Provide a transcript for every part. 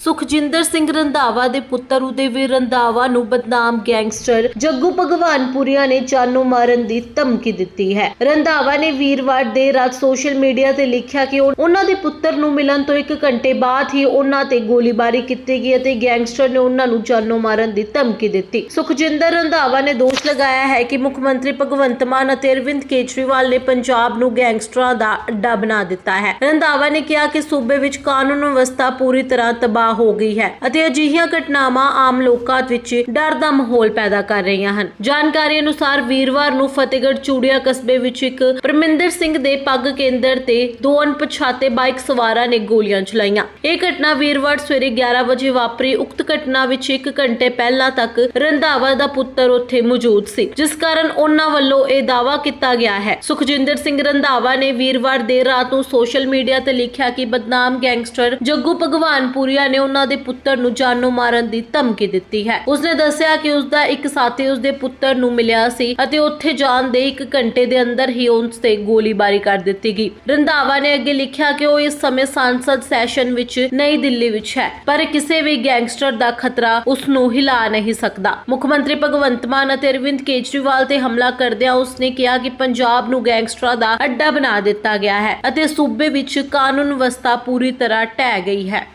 ਸੁਖਜਿੰਦਰ ਸਿੰਘ ਰੰਧਾਵਾ ਦੇ ਪੁੱਤਰ ਉਦੇਵੀਰ ਰੰਧਾਵਾ ਨੂੰ ਬਦਨਾਮ ਗੈਂਗਸਟਰ ਜੱਗੂ ਭਗਵਾਨਪੁਰੀਆ ਨੇ ਜਾਨੋਂ ਮਾਰਨ ਦੀ ਧਮਕੀ ਦਿੱਤੀ ਹੈ। ਰੰਧਾਵਾ ਨੇ ਵੀਰਵਾਰ ਦੇ ਰਾਤ ਸੋਸ਼ਲ ਮੀਡੀਆ ਤੇ ਲਿਖਿਆ ਕਿ ਉਹਨਾਂ ਦੇ ਪੁੱਤਰ ਨੂੰ ਮਿਲਣ ਤੋਂ ਇੱਕ ਘੰਟੇ ਬਾਅਦ ਹੀ ਉਹਨਾਂ ਤੇ ਗੋਲੀਬਾਰੀ ਕੀਤੀ ਗਈ ਅਤੇ ਗੈਂਗਸਟਰ ਨੇ ਉਹਨਾਂ ਨੂੰ ਜਾਨੋਂ ਮਾਰਨ ਦੀ ਧਮਕੀ ਦਿੱਤੀ। ਸੁਖਜਿੰਦਰ ਰੰਧਾਵਾ ਨੇ ਦੋਸ਼ ਲਗਾਇਆ ਹੈ ਕਿ ਮੁੱਖ ਮੰਤਰੀ ਭਗਵੰਤ ਮਾਨ ਅਤੇ ਅਰਵਿੰਦ ਕੇਜਰੀਵਾਲ ਨੇ ਪੰਜਾਬ ਨੂੰ ਗੈਂਗਸਟਰਾਂ ਦਾ ਅੱਡਾ ਬਣਾ ਦਿੱਤਾ ਹੈ। ਰੰਧਾਵਾ ਨੇ ਕਿਹਾ ਕਿ ਸੂਬੇ ਵਿੱਚ ਕਾਨੂੰਨ ਵਿਵਸਥਾ ਪੂਰੀ ਤਰ੍ਹਾਂ ਤਬਾਹ ਹੋ ਗਈ ਹੈ ਅਤੇ ਅਜਿਹੀਆਂ ਘਟਨਾਵਾਂ ਆਮ ਲੋਕਾਂ ਵਿੱਚ ਡਰ ਦਾ ਮਾਹੌਲ ਪੈਦਾ ਕਰ ਰਹੀਆਂ ਹਨ। ਜਾਣਕਾਰੀ ਅਨੁਸਾਰ ਵੀਰਵਾਰ ਨੂੰ ਫਤਿਹਗੜ੍ਹ ਚੂੜੀਆ ਕਸਬੇ ਵਿੱਚ ਇੱਕ ਪਰਮਿੰਦਰ ਸਿੰਘ ਦੇ ਪੱਗ ਕੇਂਦਰ ਤੇ ਦੋ ਅਣਪਛਾਤੇ ਬਾਈਕ ਸਵਾਰਾਂ ਨੇ ਗੋਲੀਆਂ ਚਲਾਈਆਂ। ਇਹ ਘਟਨਾ ਵੀਰਵਾਰ ਸਵੇਰੇ 11 ਵਜੇ ਵਾਪਰੀ। ਉਕਤ ਘਟਨਾ ਵਿੱਚ ਇੱਕ ਘੰਟੇ ਪਹਿਲਾਂ ਤੱਕ ਰੰਧਾਵਾ ਦਾ ਪੁੱਤਰ ਉੱਥੇ ਮੌਜੂਦ ਸੀ, ਜਿਸ ਕਾਰਨ ਉਹਨਾਂ ਵੱਲੋਂ ਇਹ ਦਾਅਵਾ ਕੀਤਾ ਗਿਆ ਹੈ। ਸੁਖਜਿੰਦਰ ਸਿੰਘ ਰੰਧਾਵਾ ਨੇ ਵੀਰਵਾਰ ਦੇਰ ਰਾਤ ਨੂੰ ਸੋਸ਼ਲ ਮੀਡੀਆ ਤੇ ਲਿਖਿਆ ਕਿ ਬਦਨਾਮ ਗੈਂਗਸਟਰ ਜੱਗੂ ਭਗਵਾਨਪੁਰੀਆ ਨੇ ਉਹਨਾਂ ਦੇ ਪੁੱਤਰ ਨੂੰ ਜਾਨੋਂ ਮਾਰਨ ਦੀ ਧਮਕੀ ਦਿੱਤੀ ਹੈ। ਉਸਨੇ ਦੱਸਿਆ ਕਿ ਉਸਦਾ ਇੱਕ ਸਾਥੀ ਉਸਦੇ ਪੁੱਤਰ ਨੂੰ ਮਿਲਿਆ ਸੀ ਅਤੇ ਉੱਥੇ ਜਾਣ ਦੇ ਇੱਕ ਘੰਟੇ ਦੇ ਅੰਦਰ ਹੀ ਉਸ ਤੇ ਗੋਲੀਬਾਰੀ ਕਰ ਦਿੱਤੀ ਗਈ। ਰੰਧਾਵਾ ਨੇ ਅੱਗੇ ਲਿਖਿਆ ਕਿ ਉਹ ਇਸ ਸਮੇਂ ਸੰਸਦ ਸੈਸ਼ਨ ਵਿੱਚ ਨਈ ਦਿੱਲੀ ਵਿੱਚ ਹੈ, ਪਰ ਕਿਸੇ ਵੀ ਗੈਂਗਸਟਰ ਦਾ ਖਤਰਾ ਉਸ ਨੂੰ ਹਿਲਾ ਨਹੀਂ ਸਕਦਾ। ਮੁੱਖ ਮੰਤਰੀ ਭਗਵੰਤ ਮਾਨ ਅਤੇ ਅਰਵਿੰਦ ਕੇਜਰੀਵਾਲ ਤੇ ਹਮਲਾ ਕਰਦਿਆਂ ਉਸਨੇ ਕਿਹਾ ਕਿ ਪੰਜਾਬ ਨੂੰ ਗੈਂਗਸਟਰਾਂ ਦਾ ਅੱਡਾ ਬਣਾ ਦਿੱਤਾ ਗਿਆ ਹੈ ਅਤੇ ਸੂਬੇ ਵਿੱਚ ਕਾਨੂੰਨ ਵਿਵਸਥਾ ਪੂਰੀ ਤਰ੍ਹਾਂ ਢਹਿ ਗਈ ਹੈ।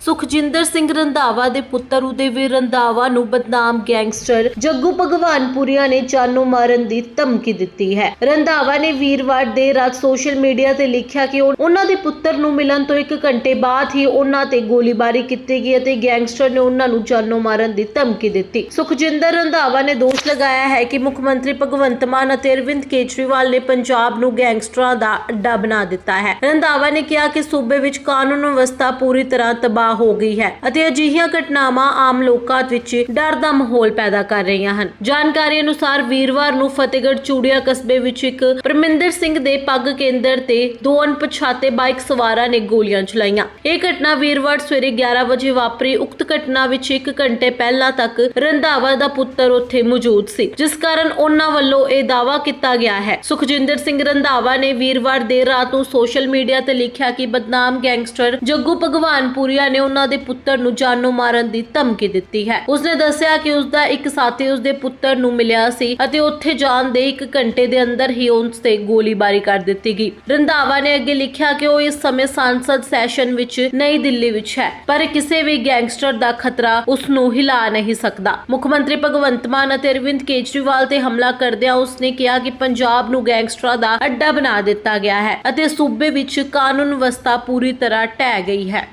ਸੁਖਜਿੰਦਰ ਸਿੰਘ ਰੰਧਾਵਾ ਦੇ ਪੁੱਤਰ ਉਦੇਵੀਰ ਰੰਧਾਵਾ ਨੂੰ ਬਦਨਾਮ ਗੈਂਗਸਟਰ ਜੱਗੂ ਭਗਵਾਨਪੁਰੀਆ ਨੇ ਜਾਨੋਂ ਮਾਰਨ ਦੀ ਧਮਕੀ ਦਿੱਤੀ ਹੈ। ਰੰਧਾਵਾ ਨੇ ਵੀਰਵਾਰ ਦੇ ਰਾਤ ਸੋਸ਼ਲ ਮੀਡੀਆ ਤੇ ਲਿਖਿਆ ਕਿ ਉਹਨਾਂ ਦੇ ਪੁੱਤਰ ਨੂੰ ਮਿਲਣ ਤੋਂ ਇੱਕ ਘੰਟੇ ਬਾਅਦ ਹੀ ਉਹਨਾਂ ਤੇ ਗੋਲੀਬਾਰੀ ਕੀਤੀ ਗਈ ਅਤੇ ਗੈਂਗਸਟਰ ਨੇ ਉਹਨਾਂ ਨੂੰ ਜਾਨੋਂ ਮਾਰਨ ਦੀ ਧਮਕੀ ਦਿੱਤੀ। ਸੁਖਜਿੰਦਰ ਰੰਧਾਵਾ ਨੇ ਦੋਸ਼ ਲਗਾਇਆ ਹੈ ਕਿ ਮੁੱਖ ਮੰਤਰੀ ਭਗਵੰਤ ਮਾਨ ਅਤੇ ਅਰਵਿੰਦ ਕੇਜਰੀਵਾਲ ਨੇ ਪੰਜਾਬ ਨੂੰ ਗੈਂਗਸਟਰਾਂ ਦਾ ਅੱਡਾ ਬਣਾ ਦਿੱਤਾ ਹੈ। ਰੰਧਾਵਾ ਨੇ ਕਿਹਾ ਕਿ ਸੂਬੇ ਵਿੱਚ ਕਾਨੂੰਨ ਵਿਵਸਥਾ ਪੂਰੀ ਤਰ੍ਹਾਂ ਤਬਾਹ ਹੋ ਗਈ ਹੈ ਅਤੇ ਅਜਿਹੀਆਂ ਘਟਨਾਵਾਂ ਆਮ ਲੋਕਾਂ ਵਿੱਚ ਡਰ ਦਾ ਮਾਹੌਲ ਪੈਦਾ ਕਰ ਰਹੀਆਂ ਹਨ। ਜਾਣਕਾਰੀ ਅਨੁਸਾਰ ਵੀਰਵਾਰ ਨੂੰ ਫਤਿਹਗੜ੍ਹ ਚੂੜੀਆ ਕਸਬੇ ਵਿੱਚ ਇੱਕ ਪਰਮਿੰਦਰ ਸਿੰਘ ਦੇ ਪੱਗ ਕੇਂਦਰ ਤੇ ਦੋ ਅਣਪਛਾਤੇ ਬਾਈਕ ਸਵਾਰਾਂ ਨੇ ਗੋਲੀਆਂ ਚਲਾਈਆਂ। ਇਹ ਘਟਨਾ ਵੀਰਵਾਰ ਸਵੇਰੇ 11 ਵਜੇ ਵਾਪਰੀ। ਉਕਤ ਘਟਨਾ ਵਿੱਚ ਇੱਕ ਘੰਟੇ ਪਹਿਲਾਂ ਤੱਕ ਰੰਧਾਵਾ ਦਾ ਪੁੱਤਰ ਉੱਥੇ ਮੌਜੂਦ ਸੀ, ਜਿਸ ਕਾਰਨ ਉਹਨਾਂ ਵੱਲੋਂ ਇਹ ਦਾਅਵਾ ਕੀਤਾ ਗਿਆ ਹੈ। ਸੁਖਜਿੰਦਰ ਸਿੰਘ ਰੰਧਾਵਾ ਨੇ ਵੀਰਵਾਰ ਦੇਰ ਰਾਤ ਨੂੰ ਸੋਸ਼ਲ ਮੀਡੀਆ ਤੇ ਲਿਖਿਆ ਕਿ ਬਦਨਾਮ ਗੈਂਗਸਟਰ ਜੱਗੂ ਭਗਵਾਨਪੁਰੀਆ ਨੇ ਉਹਨਾਂ ਦੇ ਪੁੱਤਰ ਨੂੰ ਜਾਨੋਂ ਮਾਰਨ ਦੀ ਧਮਕੀ ਦਿੱਤੀ ਹੈ। ਉਸਨੇ ਦੱਸਿਆ ਕਿ ਉਸਦਾ ਇੱਕ ਸਾਥੀ ਉਸਦੇ ਪੁੱਤਰ ਨੂੰ ਮਿਲਿਆ ਸੀ ਅਤੇ ਉੱਥੇ ਜਾਣ ਦੇ ਇੱਕ ਘੰਟੇ ਦੇ ਅੰਦਰ ਹੀ ਉਸ ਤੇ ਗੋਲੀਬਾਰੀ ਕਰ ਦਿੱਤੀ ਗਈ। ਰੰਧਾਵਾ ਨੇ ਅੱਗੇ ਲਿਖਿਆ ਕਿ ਉਹ ਇਸ ਸਮੇਂ ਸੰਸਦ ਸੈਸ਼ਨ ਵਿੱਚ ਨਈ ਦਿੱਲੀ ਵਿੱਚ ਹੈ, ਪਰ ਕਿਸੇ ਵੀ ਗੈਂਗਸਟਰ ਦਾ ਖਤਰਾ ਉਸ ਨੂੰ ਹਿਲਾ ਨਹੀਂ ਸਕਦਾ। ਮੁੱਖ ਮੰਤਰੀ ਭਗਵੰਤ ਮਾਨ ਅਤੇ ਅਰਵਿੰਦ ਕੇਜਰੀਵਾਲ ਤੇ ਹਮਲਾ ਕਰਦਿਆਂ ਉਸਨੇ ਕਿਹਾ ਕਿ ਪੰਜਾਬ ਨੂੰ ਗੈਂਗਸਟਰਾਂ ਦਾ ਅੱਡਾ ਬਣਾ ਦਿੱਤਾ ਗਿਆ ਹੈ ਅਤੇ ਸੂਬੇ ਵਿੱਚ ਕਾਨੂੰਨ ਵਿਵਸਥਾ ਪੂਰੀ ਤਰ੍ਹਾਂ ਢਹਿ ਗਈ ਹੈ।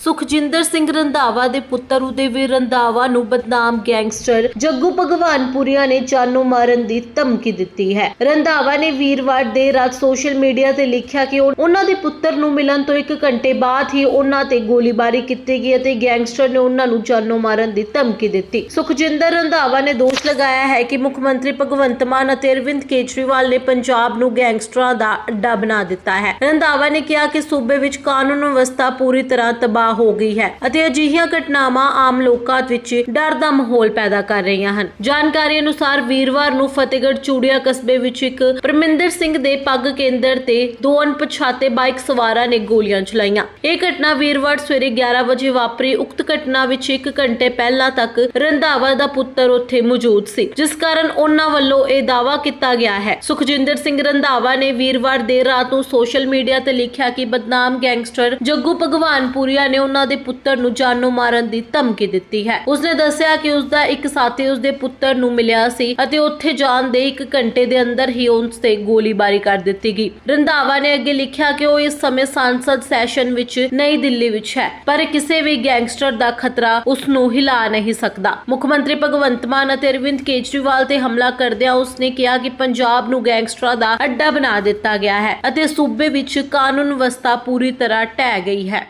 ਸੁਖਜਿੰਦਰ ਸਿੰਘ ਰੰਧਾਵਾ ਦੇ ਪੁੱਤਰ ਉਦੇਵੀਰ ਰੰਧਾਵਾ ਨੂੰ ਬਦਨਾਮ ਗੈਂਗਸਟਰ ਜੱਗੂ ਭਗਵਾਨਪੁਰੀਆ ਨੇ ਜਾਨੋਂ ਮਾਰਨ ਦੀ ਧਮਕੀ ਦਿੱਤੀ ਹੈ। ਰੰਧਾਵਾ ਨੇ ਵੀਰਵਾਰ ਦੇ ਰਾਤ ਸੋਸ਼ਲ ਮੀਡੀਆ ਤੇ ਲਿਖਿਆ ਕਿ ਉਹਨਾਂ ਦੇ ਪੁੱਤਰ ਨੂੰ ਮਿਲਣ ਤੋਂ ਇੱਕ ਘੰਟੇ ਬਾਅਦ ਹੀ ਉਹਨਾਂ ਤੇ ਗੋਲੀਬਾਰੀ ਕੀਤੀ ਗਈ ਅਤੇ ਗੈਂਗਸਟਰ ਨੇ ਉਹਨਾਂ ਨੂੰ ਜਾਨੋਂ ਮਾਰਨ ਦੀ ਧਮਕੀ ਦਿੱਤੀ। ਸੁਖਜਿੰਦਰ ਰੰਧਾਵਾ ਨੇ ਦੋਸ਼ ਲਗਾਇਆ ਹੈ ਕਿ ਮੁੱਖ ਮੰਤਰੀ ਭਗਵੰਤ ਮਾਨ ਅਤੇ ਅਰਵਿੰਦ ਕੇਜਰੀਵਾਲ ਨੇ ਪੰਜਾਬ ਨੂੰ ਗੈਂਗਸਟਰਾਂ ਦਾ ਅੱਡਾ ਬਣਾ ਦਿੱਤਾ ਹੈ। ਰੰਧਾਵਾ ਨੇ ਕਿਹਾ ਕਿ ਸੂਬੇ ਵਿੱਚ ਕਾਨੂੰਨ ਵਿਵਸਥਾ ਪੂਰੀ ਤਰ੍ਹਾਂ ਤਬਾਹ ਹੋ ਗਈ ਹੈ ਅਤੇ ਅਜਿਹੀਆਂ ਘਟਨਾਵਾਂ ਆਮ ਲੋਕਾਂ ਵਿੱਚ ਡਰ ਦਾ ਮਾਹੌਲ ਪੈਦਾ ਕਰ ਰਹੀਆਂ ਹਨ। ਜਾਣਕਾਰੀ ਅਨੁਸਾਰ ਵੀਰਵਾਰ ਨੂੰ ਫਤਿਹਗੜ੍ਹ ਚੂੜੀਆ ਕਸਬੇ ਵਿੱਚ ਇੱਕ ਪਰਮਿੰਦਰ ਸਿੰਘ ਦੇ ਪੱਗ ਕੇਂਦਰ ਤੇ ਦੋ ਅਣਪਛਾਤੇ ਬਾਈਕ ਸਵਾਰਾਂ ਨੇ ਗੋਲੀਆਂ ਚਲਾਈਆਂ। ਇਹ ਘਟਨਾ ਵੀਰਵਾਰ ਸਵੇਰੇ 11 ਵਜੇ ਵਾਪਰੀ। ਉਕਤ ਘਟਨਾ ਵਿੱਚ ਇੱਕ ਘੰਟੇ ਪਹਿਲਾਂ ਤੱਕ ਰੰਧਾਵਾ ਦਾ ਪੁੱਤਰ ਉੱਥੇ ਮੌਜੂਦ ਸੀ, ਜਿਸ ਕਾਰਨ ਉਹਨਾਂ ਵੱਲੋਂ ਇਹ ਦਾਅਵਾ ਕੀਤਾ ਗਿਆ ਹੈ। ਸੁਖਜਿੰਦਰ ਸਿੰਘ ਰੰਧਾਵਾ ਨੇ ਵੀਰਵਾਰ ਦੇਰ ਰਾਤ ਨੂੰ ਸੋਸ਼ਲ ਮੀਡੀਆ ਤੇ ਲਿਖਿਆ ਕਿ ਬਦਨਾਮ ਗੈਂਗਸਟਰ ਜੱਗੂ ਭਗਵਾਨਪੁਰੀਆ ਨੇ ਉਹਨਾਂ ਦੇ ਪੁੱਤਰ ਨੂੰ ਜਾਨੋਂ ਮਾਰਨ ਦੀ ਧਮਕੀ ਦਿੱਤੀ ਹੈ। ਉਸਨੇ ਦੱਸਿਆ ਕਿ ਉਸਦਾ ਇੱਕ ਸਾਥੀ ਉਸਦੇ ਪੁੱਤਰ ਨੂੰ ਮਿਲਿਆ ਸੀ ਅਤੇ ਉੱਥੇ ਜਾਣ ਦੇ ਇੱਕ ਘੰਟੇ ਦੇ ਅੰਦਰ ਹੀ ਉਸ ਤੇ ਗੋਲੀਬਾਰੀ ਕਰ ਦਿੱਤੀ ਗਈ। ਰੰਧਾਵਾ ਨੇ ਅੱਗੇ ਲਿਖਿਆ ਕਿ ਉਹ ਇਸ ਸਮੇਂ ਸੰਸਦ ਸੈਸ਼ਨ ਵਿੱਚ ਨਈ ਦਿੱਲੀ ਵਿੱਚ ਹੈ, ਪਰ ਕਿਸੇ ਵੀ ਗੈਂਗਸਟਰ ਦਾ ਖਤਰਾ ਉਸ ਨੂੰ ਹਿਲਾ ਨਹੀਂ ਸਕਦਾ। ਮੁੱਖ ਮੰਤਰੀ ਭਗਵੰਤ ਮਾਨ ਅਤੇ ਅਰਵਿੰਦ ਕੇਜਰੀਵਾਲ ਤੇ ਹਮਲਾ ਕਰਦਿਆਂ ਉਸਨੇ ਕਿਹਾ ਕਿ ਪੰਜਾਬ ਨੂੰ ਗੈਂਗਸਟਰਾਂ ਦਾ ਅੱਡਾ ਬਣਾ ਦਿੱਤਾ ਗਿਆ ਹੈ ਅਤੇ ਸੂਬੇ ਵਿੱਚ ਕਾਨੂੰਨ ਵਿਵਸਥਾ ਪੂਰੀ ਤਰ੍ਹਾਂ ਢਹਿ ਗਈ ਹੈ।